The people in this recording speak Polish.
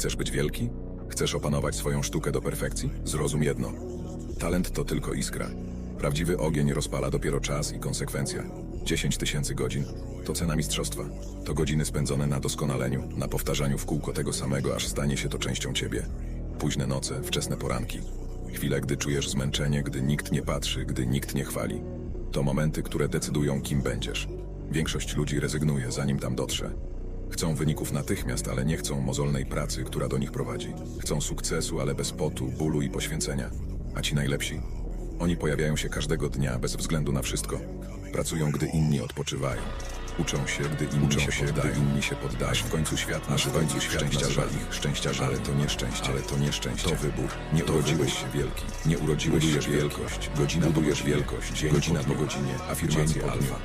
Chcesz być wielki? Chcesz opanować swoją sztukę do perfekcji? Zrozum jedno. Talent to tylko iskra. Prawdziwy ogień rozpala dopiero czas i konsekwencja. 10 tysięcy godzin to cena mistrzostwa. To godziny spędzone na doskonaleniu, na powtarzaniu w kółko tego samego, aż stanie się to częścią ciebie. Późne noce, wczesne poranki. Chwile, gdy czujesz zmęczenie, gdy nikt nie patrzy, gdy nikt nie chwali. To momenty, które decydują, kim będziesz. Większość ludzi rezygnuje, zanim tam dotrze. Chcą wyników natychmiast, ale nie chcą mozolnej pracy, która do nich prowadzi. Chcą sukcesu, ale bez potu, bólu i poświęcenia. A ci najlepsi? Oni pojawiają się każdego dnia, bez względu na wszystko. Pracują, gdy inni odpoczywają. Uczą się, gdy inni, Uczą się, poddają. gdy inni się poddają. Aż w końcu świat aż w końcu świat szczęścia ich szczęściarza. Ale to nieszczęście, ale to nieszczęście. To wybór. Nie urodziłeś się wielki. Nie urodziłeś się wielkość. Godzina budujesz wielkość. Godzina po godzinie. Afirmacje alfa.